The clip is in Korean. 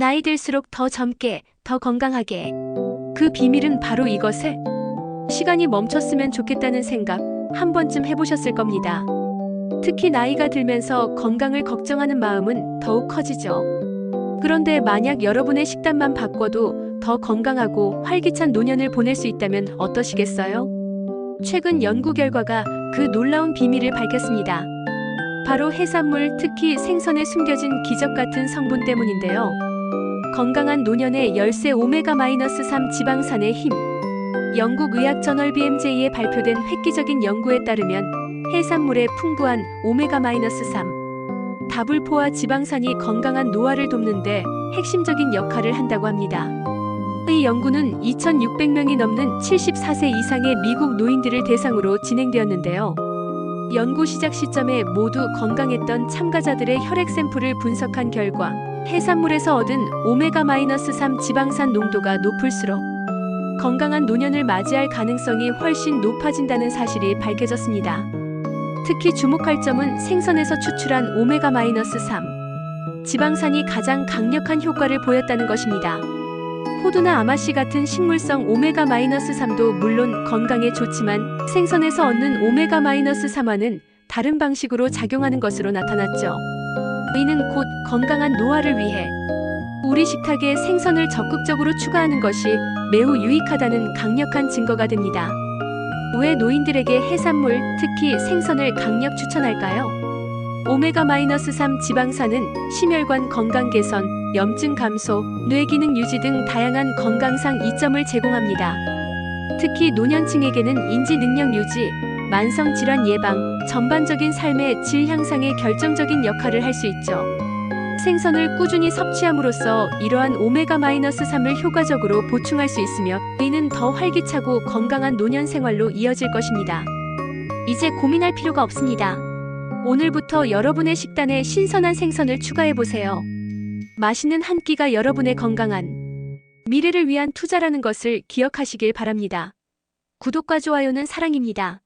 나이 들수록 더 젊게, 더 건강하게. 그 비밀은 바로 이것에 시간이 멈췄으면 좋겠다는 생각 한 번쯤 해보셨을 겁니다. 특히 나이가 들면서 건강을 걱정하는 마음은 더욱 커지죠. 그런데 만약 여러분의 식단만 바꿔도 더 건강하고 활기찬 노년을 보낼 수 있다면 어떠시겠어요? 최근 연구 결과가 그 놀라운 비밀을 밝혔습니다. 바로 해산물, 특히 생선에 숨겨진 기적 같은 성분 때문인데요. 건강한 노년의 열쇠 오메가-3 지방산의 힘. 영국 의학 저널 BMJ에 발표된 획기적인 연구에 따르면 해산물의 풍부한 오메가-3 다불포화 지방산이 건강한 노화를 돕는데 핵심적인 역할을 한다고 합니다. 이 연구는 2,600명이 넘는 74세 이상의 미국 노인들을 대상으로 진행되었는데요. 연구 시작 시점에 모두 건강했던 참가자들의 혈액 샘플을 분석한 결과 해산물에서 얻은 오메가-3 지방산 농도가 높을수록 건강한 노년을 맞이할 가능성이 훨씬 높아진다는 사실이 밝혀졌습니다. 특히 주목할 점은 생선에서 추출한 오메가-3 지방산이 가장 강력한 효과를 보였다는 것입니다. 호두나 아마씨 같은 식물성 오메가-3도 물론 건강에 좋지만 생선에서 얻는 오메가-3화는 다른 방식으로 작용하는 것으로 나타났죠. 이는 곧 건강한 노화를 위해 우리 식탁에 생선을 적극적으로 추가하는 것이 매우 유익하다는 강력한 증거가 됩니다. 왜 노인들에게 해산물, 특히 생선을 강력 추천할까요? 오메가-3 지방산은 심혈관 건강 개선, 염증 감소, 뇌 기능 유지 등 다양한 건강상 이점을 제공합니다. 특히 노년층에게는 인지 능력 유지, 만성 질환 예방, 전반적인 삶의 질 향상에 결정적인 역할을 할 수 있죠. 생선을 꾸준히 섭취함으로써 이러한 오메가-3을 효과적으로 보충할 수 있으며 이는 더 활기차고 건강한 노년 생활로 이어질 것입니다. 이제 고민할 필요가 없습니다. 오늘부터 여러분의 식단에 신선한 생선을 추가해 보세요. 맛있는 한 끼가 여러분의 건강한 미래를 위한 투자라는 것을 기억하시길 바랍니다. 구독과 좋아요는 사랑입니다.